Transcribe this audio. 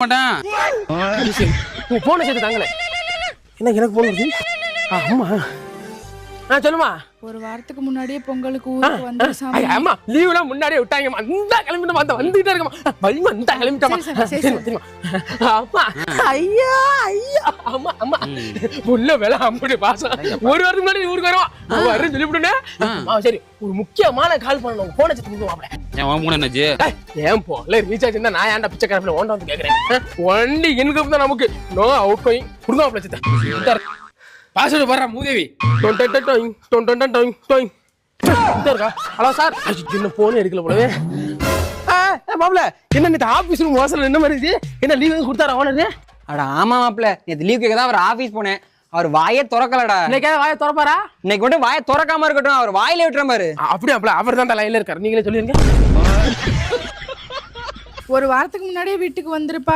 மாட்டேன் போன சேர்த்து தாங்களே. என்ன எனக்கு போன ஆமா. ஆ சொல்லுமா. ஒரு வாரத்துக்கு முன்னாடியே பொங்கலுக்கு ஊருக்கு வந்து அம்மா லீவ்லாம் முன்னாடியே விட்டாங்கம்மா இந்த கிளம்பிட்டு அந்த வந்துகிட்டே இருக்கமா. பயமா இந்த கிளம்பிட்டமா. அம்மா ஐயா ஐயா. அம்மா அம்மா. உள்ள வேலை அம்படி பாசம். ஒரு வாரத்துக்கு முன்னாடி ஊருக்கு வரோம் வரும் சொல்லிவிடுனே ஆ. சரி. ஒரு முக்கியமான கால் பண்ணணும். போன சத்து கொடுங்க என் மூணு என்னாச்சு? ஏன் போல ரீசார்ஜ் இருந்தா நான் ஏன்டா பிச்சை கரப்பில் ஓண்ட வந்து கேட்கறேன் ஒன்லி இன்கம் தான் நமக்கு. நோ அவுட் கோயிங் கொடுங்க மாப்பிள சித்த பாஸ்வேர்டு போடுற மூதேவி. Hello sir. சின்ன போன் எடுக்கல போலவே. மாப்பிள என்ன நேற்று ஆபீஸ் ரூம் வாசல் என்ன மாதிரி? என்ன லீவ் கொடுத்தாரா ஓனர் அட ஆமா மாப்ள நேத்து லீவ் கேட்க தான் அவர் ஆபீஸ் போனேன். அவர் வாயே திறக்கலடா. இன்னைக்காவது வாயை திறப்பாரா? இன்னைக்கு மட்டும் வாயை திறக்காம இருக்கட்டும். அவர் வாயில விட்டுற பாரு அப்படியே அப்பல அவர் தான் லைன்ல இருக்காரு. நீங்களே சொல்லிருங்க. ஒரு வாரத்துக்கு முன்னாடியே வீட்டுக்கு வந்திருப்பா